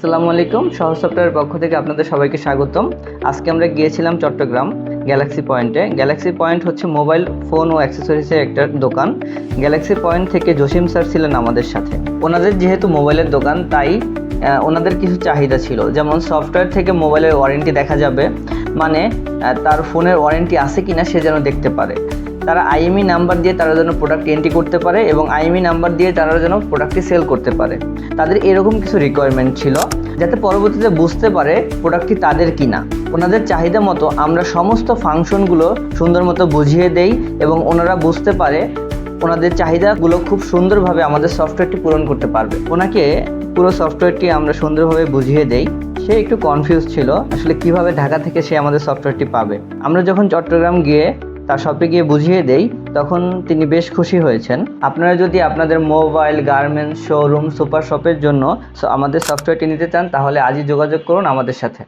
আসসালামু আলাইকুম। সহজ সফটওয়্যারের পক্ষ থেকে আপনাদের সবাইকে স্বাগতম। আজকে আমরা গিয়েছিলাম চট্টগ্রাম গ্যালাক্সি পয়েন্টে গ্যালাক্সি পয়েন্ট হচ্ছে মোবাইল ফোন ও অ্যাক্সেসরিজের একটা দোকান। গ্যালাক্সি পয়েন্ট থেকে জসিম স্যার ছিলেন আমাদের সাথে। ওনাদের যেহেতু মোবাইলের দোকান, তাই ওনাদের কিছু চাহিদা ছিল। যেমন সফটওয়্যার থেকে মোবাইলের ওয়ারেন্টি দেখা যাবে। মানে তার ফোনের ওয়ারেন্টি আছে কিনা সে যেন দেখতে পারে। তারা আইএমই নাম্বার দিয়ে তারা যেন প্রোডাক্ট এন্ট্রি করতে পারে এবং আইএমই নাম্বার দিয়ে তারা যেন প্রোডাক্টটি সেল করতে পারে। তাদের এরকম কিছু রিকোয়ারমেন্ট ছিল যাতে পরবর্তীতে বুঝতে পারে প্রোডাক্টটি তাদের কিনা। ওনাদের চাহিদা মতো আমরা সমস্ত ফাংশনগুলো সুন্দর মতো বুঝিয়ে দেই এবং ওনারা বুঝতে পারে ওনাদের চাহিদাগুলো খুব সুন্দরভাবে আমাদের সফটওয়্যারটি পূরণ করতে পারবে। ওনাকে পুরো সফটওয়্যারটি আমরা সুন্দরভাবে বুঝিয়ে দেই। সে একটু কনফিউজ ছিল, আসলে কীভাবে ঢাকা থেকে সে আমাদের সফটওয়্যারটি পাবে। আমরা যখন চট্টগ্রাম গিয়ে তার শপে গিয়ে বুঝিয়ে দেই, তখন তিনি বেশ খুশি হয়েছেন। আপনারা যদি আপনাদের মোবাইল, গার্মেন্টস শোরুম সুপার শপের জন্য আমাদের সফটওয়্যারটি নিতে চান, তাহলে আজই যোগাযোগ করুন আমাদের সাথে।